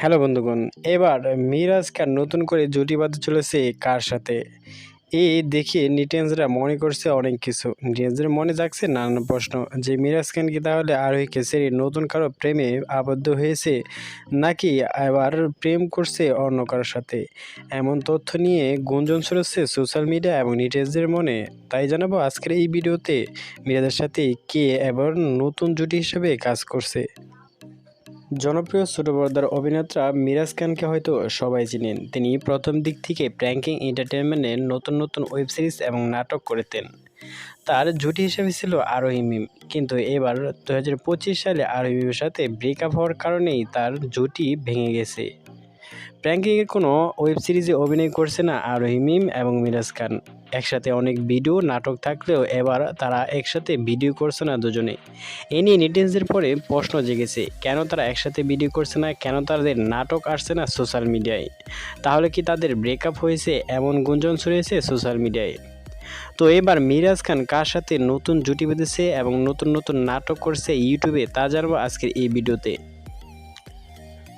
Hello বন্ধুগণ, এবার মিরাজ খান নতুন করে জুটি বাঁধতে চলেছে কার সাথে? এই দেখে নিটেন্সরা মনে করছে অনেক কিছু। নিটেন্সদের মনে জাগছে নানান প্রশ্ন। যে মিরাজ খান কি তাহলে আরোহীকে ছেড়ে নতুন কারও প্রেমে আবদ্ধ হয়েছে, নাকি আবার প্রেম করছে অন্য কারোর সাথে? এমন তথ্য নিয়ে গুঞ্জন ছড়াচ্ছে সোশ্যাল মিডিয়া এবং নিটেন্সদের মনে। তাই জানাব আজকের এই ভিডিওতে মিরাজের সাথে কে এবার নতুন জুটি হিসেবে কাজ করছে। জনপ্রিয় ছোট পর্দার অভিনেতা মিরাজ খানকে হয়তো সবাই চিনেন। তিনি প্রথম দিক থেকে প্র্যাঙ্কিং এন্টারটেনমেন্টে নতুন নতুন ওয়েব সিরিজ এবং নাটক করেতেন। তার জুটি হিসেবে ছিল আরোহী মিম। কিন্তু এবার দু হাজার পঁচিশ সালে আরোহী মিমের সাথে ব্রেকআপ হওয়ার কারণেই তার জুটি ভেঙে গেছে। প্র্যাঙ্কিংয়ের কোনো ওয়েব সিরিজে অভিনয় করছে না আরোহী মিম এবং মিরাজ খান। একসাথে অনেক ভিডিও, নাটক থাকলেও এবার তারা একসাথে ভিডিও করছে না দুজনে এ নিয়ে নেটিজদের পরে প্রশ্ন জেগেছে, কেন তারা একসাথে ভিডিও করছে না, কেন তাদের নাটক আসছে না সোশ্যাল মিডিয়ায়? তাহলে কি তাদের ব্রেকআপ হয়েছে, এমন গুঞ্জন ছড়িয়েছে সোশ্যাল মিডিয়ায়? তো এবার মিরাজ খান কার সাথে নতুন জুটি বেঁধেছে এবং নতুন নতুন নাটক করছে ইউটিউবে তা জানব আজকের এই ভিডিওতে।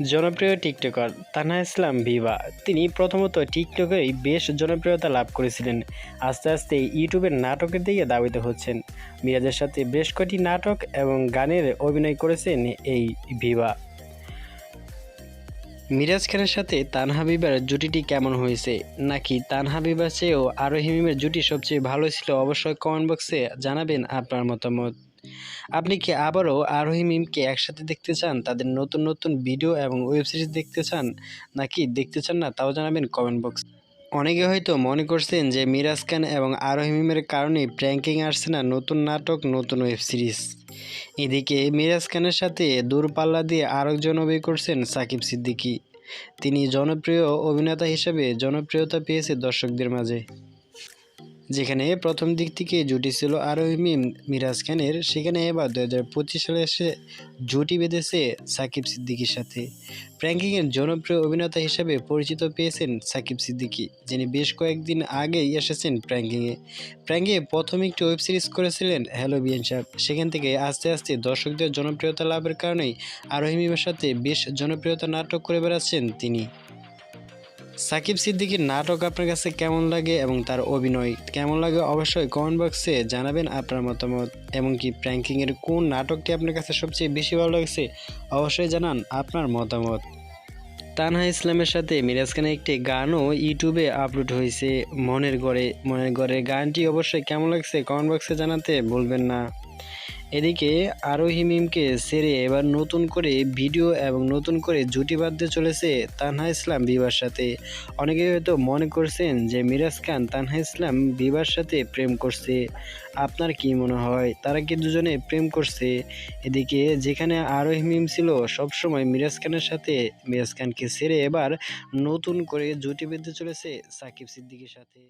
জনপ্রিয় টিকটকার তানহা ইসলাম ভিভা। তিনি প্রথমত টিকটকেই বেশ জনপ্রিয়তা লাভ করেছিলেন। আস্তে আস্তে ইউটিউবের নাটকের দিকে দাবিত হচ্ছেন। মিরাজের সাথে বেশ কয়েকটি নাটক এবং গানের অভিনয় করেছেন এই ভিভা। মিরাজ খানের সাথে তানহা বিবার জুটিটি কেমন হয়েছে? নাকি তানহা বিবার চেয়েও আরও হিমিমের জুটি সবচেয়ে ভালো ছিল? অবশ্যই কমেন্ট বক্সে জানাবেন আপনার মতামত। আপনি কি আবারও আরোহী মিমকে একসাথে দেখতে চান, তাদের নতুন নতুন ভিডিও এবং ওয়েব সিরিজ দেখতে চান, নাকি দেখতে চান না তাও জানাবেন কমেন্ট বক্স অনেকে হয়তো মনে করছেন যে মিরাজ খান এবং আরোহী মিমের কারণে প্র্যাঙ্কিং আসছে না নতুন নাটক, নতুন ওয়েব সিরিজ এদিকে মিরাজ খানের সাথে দূরপাল্লা দিয়ে আরেকজন অভিনয় করছেন সাকিব সিদ্দিকী। তিনি জনপ্রিয় অভিনেতা হিসেবে জনপ্রিয়তা পেয়েছে দর্শকদের মাঝে। যেখানে প্রথম দিক থেকে জুটি ছিল আরোহিম মিরাজ খানের, সেখানে এবার দু হাজার পঁচিশ সালে এসে জুটি বেঁধেছে সাকিব সিদ্দিকির সাথে। প্র্যাঙ্কিংয়ের জনপ্রিয় অভিনেতা হিসেবে পরিচিত পেয়েছেন সাকিব সিদ্দিকি, যিনি বেশ কয়েকদিন আগেই এসেছেন প্র্যাঙ্কিংয়ে। প্র্যাঙ্কিংয়ে প্রথম একটি ওয়েব সিরিজ করেছিলেন হ্যালো বিএন সাহেব সেখান থেকে আস্তে আস্তে দর্শকদের জনপ্রিয়তা লাভের কারণেই আরোহিমের সাথে বেশ জনপ্রিয়তা নাটক করে বেড়াচ্ছেন তিনি। সাকিব সিদ্দিকীর নাটক আপনার কাছে কেমন লাগে এবং তার অভিনয় কেমন লাগে অবশ্যই কমেন্ট বক্সে জানাবেন আপনার মতামত। এমনকি প্র্যাঙ্কিংয়ের কোন নাটকটি আপনার কাছে সবচেয়ে বেশি ভালো লাগছে অবশ্যই জানান আপনার মতামত। তানহা ইসলামের সাথে মিরাজ খানের একটি গানও ইউটিউবে আপলোড হয়েছে। মনের গড়ে মনের গড়ে গানটি অবশ্যই কেমন লাগছে কমেন্ট বক্সে জানাতে ভুলবেন না। এদিকে আরোহী মিমকে সেরে এবার নতুন করে ভিডিও এবং নতুন করে জুটি বাঁধতে চলেছে তানহা ইসলাম বিবার সাথে। অনেকে হয়তো মনে করছেন যে মিরাজ খান তানহা ইসলাম বিবার সাথে প্রেম করছে। আপনার কি মনে হয়? তারা কি দুজনে প্রেম করছে? এদিকে যেখানে আরোহী মিম ছিল, সবসময় মিরাজ খানের সাথে। মিরাজ খানকে সেরে এবার নতুন করে জুটি বেঁধতে চলেছে সাকিব সিদ্দিকির সাথে।